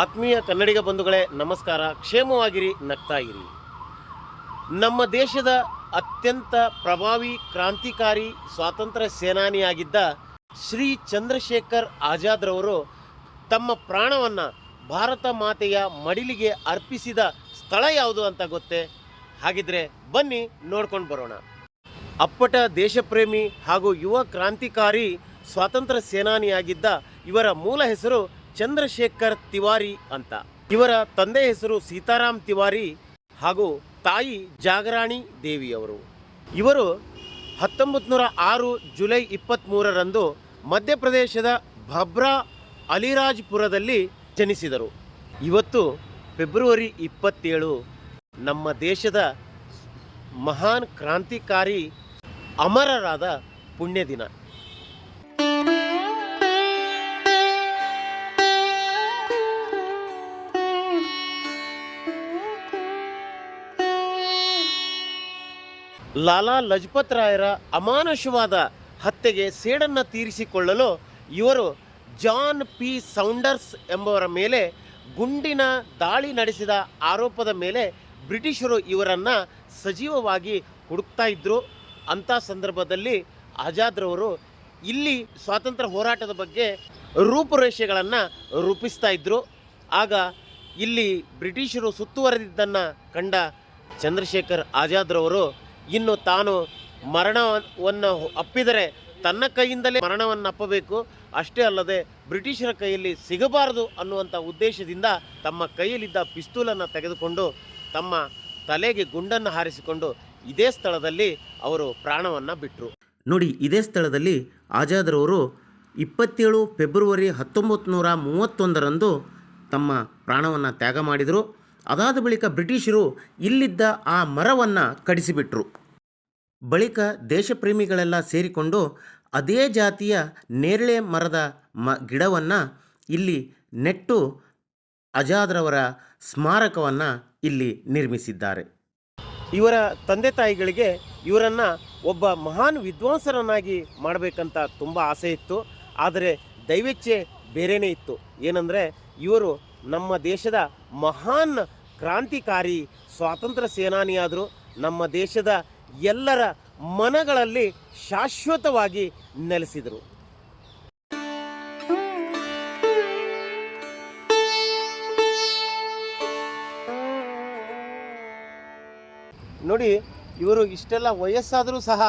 ಆತ್ಮೀಯ ಕನ್ನಡಿಗ ಬಂಧುಗಳೇ, ನಮಸ್ಕಾರ. ಕ್ಷೇಮವಾಗಿರಿ ನಗ್ತಾ ಇರಿ ನಮ್ಮ ದೇಶದ ಅತ್ಯಂತ ಪ್ರಭಾವಿ ಕ್ರಾಂತಿಕಾರಿ ಸ್ವಾತಂತ್ರ್ಯ ಸೇನಾನಿಯಾಗಿದ್ದ ಶ್ರೀ ಚಂದ್ರಶೇಖರ್ ಆಜಾದ್ರವರು ತಮ್ಮ ಪ್ರಾಣವನ್ನು ಭಾರತ ಮಾತೆಯ ಮಡಿಲಿಗೆ ಅರ್ಪಿಸಿದ ಸ್ಥಳ ಯಾವುದು ಅಂತ ಗೊತ್ತೇ? ಹಾಗಿದ್ರೆ ಬನ್ನಿ ನೋಡ್ಕೊಂಡು ಬರೋಣ. ಅಪ್ಪಟ ದೇಶಪ್ರೇಮಿ ಹಾಗೂ ಯುವ ಕ್ರಾಂತಿಕಾರಿ ಸ್ವಾತಂತ್ರ್ಯ ಸೇನಾನಿಯಾಗಿದ್ದ ಇವರ ಮೂಲ ಹೆಸರು ಚಂದ್ರಶೇಖರ್ ತಿವಾರಿ ಅಂತ. ಇವರ ತಂದೆ ಹೆಸರು ಸೀತಾರಾಮ್ ತಿವಾರಿ ಹಾಗೂ ತಾಯಿ ಜಾಗರಾಣಿ ದೇವಿಯವರು ಇವರು ಹತ್ತೊಂಬತ್ತು ನೂರ ಆರು ಜುಲೈ ಇಪ್ಪತ್ತ್ಮೂರರಂದು ಮಧ್ಯಪ್ರದೇಶದ ಭಬ್ರಾ ಅಲಿರಾಜ್ಪುರದಲ್ಲಿ ಜನಿಸಿದರು. ಇವತ್ತು ಫೆಬ್ರವರಿ ಇಪ್ಪತ್ತೇಳು ನಮ್ಮ ದೇಶದ ಮಹಾನ್ ಕ್ರಾಂತಿಕಾರಿ ಅಮರರಾದ ಪುಣ್ಯ ದಿನ ಲಾಲಾ ಲಜಪತ್ ರಾಯರ ಅಮಾನುಷವಾದ ಹತ್ಯೆಗೆ ಸೇಡನ್ನು ತೀರಿಸಿಕೊಳ್ಳಲು ಇವರು ಜಾನ್ ಪಿ ಸೌಂಡರ್ಸ್ ಎಂಬವರ ಮೇಲೆ ಗುಂಡಿನ ದಾಳಿ ನಡೆಸಿದ ಆರೋಪದ ಮೇಲೆ ಬ್ರಿಟಿಷರು ಇವರನ್ನು ಸಜೀವವಾಗಿ ಹುಡುಕ್ತಾ ಇದ್ದರು ಅಂಥ ಸಂದರ್ಭದಲ್ಲಿ ಆಜಾದ್ರವರು ಇಲ್ಲಿ ಸ್ವಾತಂತ್ರ್ಯ ಹೋರಾಟದ ಬಗ್ಗೆ ರೂಪುರೇಷೆಗಳನ್ನು ರೂಪಿಸ್ತಾ ಇದ್ದರು ಆಗ ಇಲ್ಲಿ ಬ್ರಿಟಿಷರು ಸುತ್ತುವರೆದಿದ್ದನ್ನು ಕಂಡ ಚಂದ್ರಶೇಖರ್ ಆಜಾದ್ರವರು ಇನ್ನು ತಾನು ಮರಣವನ್ನು ಅಪ್ಪಿದರೆ ತನ್ನ ಕೈಯಿಂದಲೇ ಮರಣವನ್ನು ಅಪ್ಪಬೇಕು. ಅಷ್ಟೇ ಅಲ್ಲದೆ ಬ್ರಿಟಿಷರ ಕೈಯಲ್ಲಿ ಸಿಗಬಾರದು ಅನ್ನುವಂಥ ಉದ್ದೇಶದಿಂದ ತಮ್ಮ ಕೈಯಲ್ಲಿದ್ದ ಪಿಸ್ತೂಲನ್ನು ತೆಗೆದುಕೊಂಡು ತಮ್ಮ ತಲೆಗೆ ಗುಂಡನ್ನು ಹಾರಿಸಿಕೊಂಡು ಇದೇ ಸ್ಥಳದಲ್ಲಿ ಅವರು ಪ್ರಾಣವನ್ನು ಬಿಟ್ಟರು ನೋಡಿ, ಇದೇ ಸ್ಥಳದಲ್ಲಿ ಆಜಾದ್ರವರು ಇಪ್ಪತ್ತೇಳು ಫೆಬ್ರವರಿ ಹತ್ತೊಂಬತ್ತು ನೂರ ಮೂವತ್ತೊಂದರಂದು ತಮ್ಮ ಪ್ರಾಣವನ್ನು ತ್ಯಾಗ ಮಾಡಿದರು. ಅದಾದ ಬಳಿಕ ಬ್ರಿಟಿಷರು ಇಲ್ಲಿದ್ದ ಆ ಮರವನ್ನು ಕಡಿಸಿಬಿಟ್ರು. ಬಳಿಕ ದೇಶಪ್ರೇಮಿಗಳೆಲ್ಲ ಸೇರಿಕೊಂಡು ಅದೇ ಜಾತಿಯ ನೇರಳೆ ಮರದ ಮ ಗಿಡವನ್ನು ಇಲ್ಲಿ ನೆಟ್ಟು ಅಜಾದ್ರವರ ಸ್ಮಾರಕವನ್ನು ಇಲ್ಲಿ ನಿರ್ಮಿಸಿದ್ದಾರೆ. ಇವರ ತಂದೆ ತಾಯಿಗಳಿಗೆ ಇವರನ್ನು ಒಬ್ಬ ಮಹಾನ್ ವಿದ್ವಾಂಸರನ್ನಾಗಿ ಮಾಡಬೇಕಂತ ತುಂಬ ಆಸೆ ಇತ್ತು. ಆದರೆ ದೈವೇಚ್ಛೆ ಬೇರೆಯೇ ಇತ್ತು. ಏನಂದರೆ ಇವರು ನಮ್ಮ ದೇಶದ ಮಹಾನ್ ಕ್ರಾಂತಿಕಾರಿ ಸ್ವಾತಂತ್ರ್ಯ ಸೇನಾನಿಯಾದರು. ನಮ್ಮ ದೇಶದ ಎಲ್ಲರ ಮನಗಳಲ್ಲಿ ಶಾಶ್ವತವಾಗಿ ನೆಲೆಸಿದರು. ನೋಡಿ, ಇವರು ಇಷ್ಟೆಲ್ಲ ವಯಸ್ಸಾದರೂ ಸಹ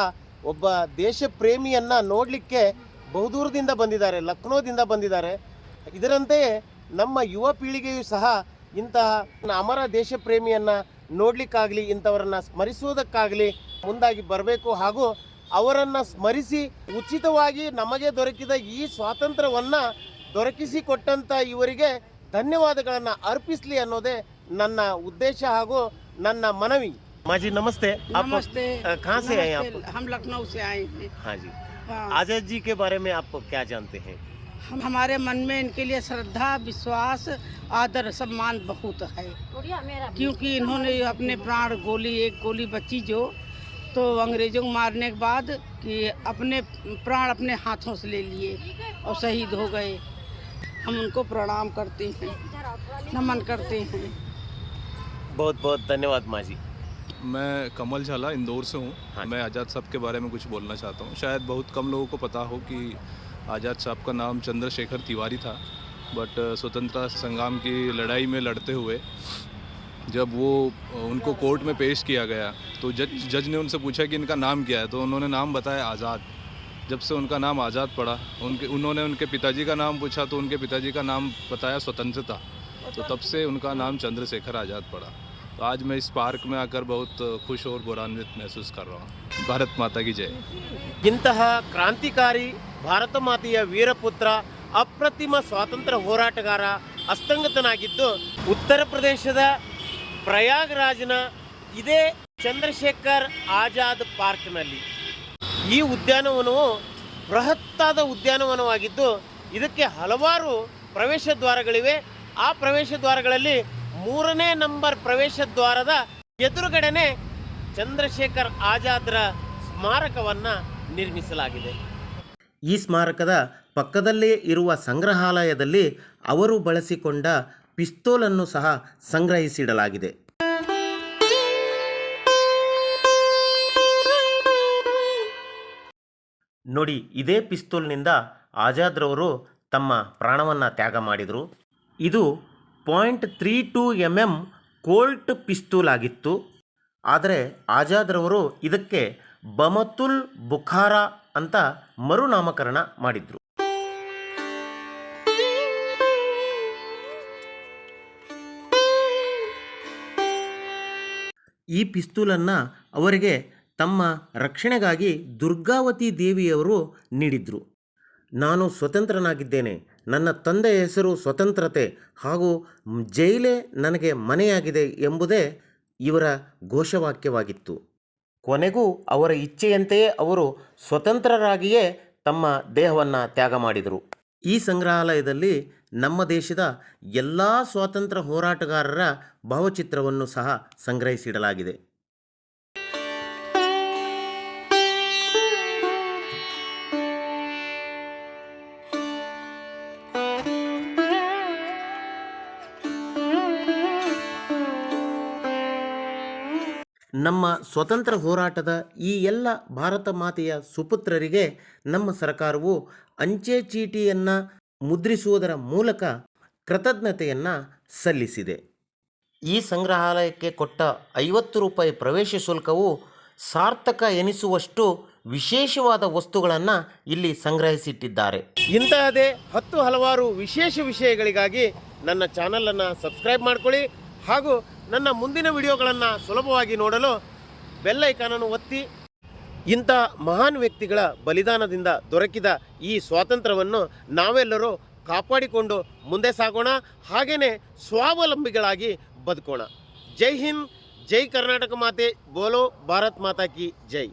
ಒಬ್ಬ ದೇಶ ಪ್ರೇಮಿಯನ್ನು ನೋಡಲಿಕ್ಕೆ ಬಹುದೂರದಿಂದ ಬಂದಿದ್ದಾರೆ, ಲಕ್ನೋದಿಂದ ಬಂದಿದ್ದಾರೆ. ಇದರಂತೆಯೇ ನಮ್ಮ ಯುವ ಪೀಳಿಗೆಯು ಸಹ ಇಂತಹ ಅಮರ ದೇಶ ಪ್ರೇಮಿಯನ್ನು ನೋಡಲಿಕ್ಕಾಗಲಿ, ಇಂಥವರನ್ನು ಸ್ಮರಿಸುವುದಕ್ಕಾಗಲಿ ಮುಂದಾಗಿ ಬರಬೇಕು ಹಾಗೂ ಅವರನ್ನು ಸ್ಮರಿಸಿ ಉಚಿತವಾಗಿ ನಮಗೆ ದೊರಕಿದ ಈ ಸ್ವಾತಂತ್ರ್ಯವನ್ನು ದೊರಕಿಸಿಕೊಟ್ಟಂಥ ಇವರಿಗೆ ಧನ್ಯವಾದಗಳನ್ನು ಅರ್ಪಿಸಲಿ ಅನ್ನೋದೇ ನನ್ನ ಉದ್ದೇಶ ಹಾಗೂ ನನ್ನ ಮನವಿ ಮಾಜಿ ನಮಸ್ತೆ आप नमस्ते अ, कहाँ से आए आप नमस्ते, हम लखनऊ से आए हैं हाँ जी हाँ, आजाद जी के बारे में आप क्या जानते हैं हम हमारे मन में इनके लिए श्रद्धा विश्वास आदर सम्मान बहुत है क्योंकि इन्होंने अपने प्राण गोली एक गोली बची जो तो अंग्रेज़ों को मारने के बाद कि अपने प्राण अपने हाथों से ले लिए और शहीद हो गए। हम उनको प्रणाम करते हैं नमन करते हैं। बहुत बहुत धन्यवाद माँ जी। मैं कमल झाला इंदौर से हाँ। हूँ। मैं आज़ाद साहब के बारे में कुछ बोलना चाहता हूँ। शायद बहुत कम लोगों को पता हो कि आज़ाद साहब का नाम चंद्रशेखर तिवारी था बट स्वतंत्रता संग्राम की लड़ाई में लड़ते हुए जब वो अ, उनको कोर्ट में पेश किया गया तो जज जज ने उनसे पूछा कि इनका नाम क्या है तो उन्होंने नाम बताया आज़ाद जब से उनका नाम आज़ाद पड़ा उनके उन्होंने उनके पिताजी का नाम पूछा तो उनके पिताजी का नाम बताया स्वतंत्रता तो तब से उनका नाम चंद्रशेखर आज़ाद पड़ा तो आज मैं इस पार्क में आकर बहुत खुश और गौरवान्वित महसूस कर रहा हूँ भारत माता की जय ಇಂತಹ ಕ್ರಾಂತಿಕಾರಿ ಭಾರತ ಮಾತೆಯ ವೀರಪುತ್ರ ಅಪ್ರತಿಮ ಸ್ವಾತಂತ್ರ್ಯ ಹೋರಾಟಗಾರ ಅಸ್ತಂಗತನಾಗಿದ್ದು ಉತ್ತರ ಪ್ರದೇಶದ ಪ್ರಯಾಗ್ರಾಜ್ನ ಇದೇ ಚಂದ್ರಶೇಖರ್ ಆಜಾದ್ ಪಾರ್ಕ್ನಲ್ಲಿ. ಈ ಉದ್ಯಾನವನವು ಬೃಹತ್ತಾದ ಉದ್ಯಾನವನವಾಗಿದ್ದು, ಇದಕ್ಕೆ ಹಲವಾರು ಪ್ರವೇಶ ದ್ವಾರಗಳಿವೆ. ಆ ಪ್ರವೇಶ ದ್ವಾರಗಳಲ್ಲಿ ಮೂರನೇ ನಂಬರ್ ಪ್ರವೇಶ ದ್ವಾರದ ಎದುರುಗಡೆನೆ ಚಂದ್ರಶೇಖರ್ ಆಜಾದ್ರ ಸ್ಮಾರಕವನ್ನು ನಿರ್ಮಿಸಲಾಗಿದೆ. ಈ ಸ್ಮಾರಕದ ಪಕ್ಕದಲ್ಲೇ ಇರುವ ಸಂಗ್ರಹಾಲಯದಲ್ಲಿ ಅವರು ಬಳಸಿಕೊಂಡ ಪಿಸ್ತೂಲನ್ನು ಸಹ ಸಂಗ್ರಹಿಸಿಡಲಾಗಿದೆ. ನೋಡಿ, ಇದೇ ಪಿಸ್ತೂಲ್ನಿಂದ ಆಜಾದ್ರವರು ತಮ್ಮ ಪ್ರಾಣವನ್ನು ತ್ಯಾಗ ಮಾಡಿದರು. ಇದು point three two M M Colt pistol ಆಗಿತ್ತು. ಆದರೆ ಆಜಾದ್ರವರು ಇದಕ್ಕೆ ಬಮತುಲ್ ಬುಖಾರಾ ಅಂತ ಮರುನಾಮಕರಣ ಮಾಡಿದರು. ಈ ಪಿಸ್ತೂಲನ್ನು ಅವರಿಗೆ ತಮ್ಮ ರಕ್ಷಣೆಗಾಗಿ ದುರ್ಗಾವತಿ ದೇವಿಯವರು ನೀಡಿದರು. ನಾನು ಸ್ವತಂತ್ರನಾಗಿದ್ದೇನೆ. ನನ್ನ ತಂದೆಯ ಹೆಸರು ಸ್ವತಂತ್ರತೆ ಹಾಗೂ ಜೈಲೇ ನನಗೆ ಮನೆಯಾಗಿದೆ ಎಂಬುದೇ ಇವರ ಘೋಷವಾಕ್ಯವಾಗಿತ್ತು. ಕೊನೆಗೂ ಅವರ ಇಚ್ಛೆಯಂತೆಯೇ ಅವರು ಸ್ವತಂತ್ರರಾಗಿಯೇ ತಮ್ಮ ದೇಹವನ್ನು ತ್ಯಾಗ ಮಾಡಿದರು. ಈ ಸಂಗ್ರಹಾಲಯದಲ್ಲಿ ನಮ್ಮ ದೇಶದ ಎಲ್ಲ ಸ್ವಾತಂತ್ರ್ಯ ಹೋರಾಟಗಾರರ ಭಾವಚಿತ್ರವನ್ನು ಸಹ ಸಂಗ್ರಹಿಸಿಡಲಾಗಿದೆ. ನಮ್ಮ ಸ್ವತಂತ್ರ ಹೋರಾಟದ ಈ ಎಲ್ಲ ಭಾರತ ಮಾತೆಯ ಸುಪುತ್ರರಿಗೆ ನಮ್ಮ ಸರ್ಕಾರವು ಅಂಚೆ ಚೀಟಿಯನ್ನು ಮುದ್ರಿಸುವುದರ ಮೂಲಕ ಕೃತಜ್ಞತೆಯನ್ನು ಸಲ್ಲಿಸಿದೆ. ಈ ಸಂಗ್ರಹಾಲಯಕ್ಕೆ ಕೊಟ್ಟ ಐವತ್ತು ರೂಪಾಯಿ ಪ್ರವೇಶ ಶುಲ್ಕವು ಸಾರ್ಥಕ ಎನಿಸುವಷ್ಟು ವಿಶೇಷವಾದ ವಸ್ತುಗಳನ್ನು ಇಲ್ಲಿ ಸಂಗ್ರಹಿಸಿಟ್ಟಿದ್ದಾರೆ. ಇಂತಹದೇ ಹತ್ತು ಹಲವಾರು ವಿಶೇಷ ವಿಷಯಗಳಿಗಾಗಿ ನನ್ನ ಚಾನಲನ್ನು ಸಬ್ಸ್ಕ್ರೈಬ್ ಮಾಡ್ಕೊಳ್ಳಿ ಹಾಗೂ ನನ್ನ ಮುಂದಿನ ವಿಡಿಯೋಗಳನ್ನು ಸುಲಭವಾಗಿ ನೋಡಲು ಬೆಲ್ಲೈಕಾನನ್ನು ಒತ್ತಿ ಇಂಥ ಮಹಾನ್ ವ್ಯಕ್ತಿಗಳ ಬಲಿದಾನದಿಂದ ದೊರಕಿದ ಈ ಸ್ವಾತಂತ್ರ್ಯವನ್ನು ನಾವೆಲ್ಲರೂ ಕಾಪಾಡಿಕೊಂಡು ಮುಂದೆ ಸಾಗೋಣ ಹಾಗೆಯೇ ಸ್ವಾವಲಂಬಿಗಳಾಗಿ ಬದುಕೋಣ. ಜೈ ಹಿಂದ್, ಜೈ ಕರ್ನಾಟಕ ಮಾತೆ, ಬೋಲೋ ಭಾರತ್ ಮಾತಾ ಕಿ ಜೈ.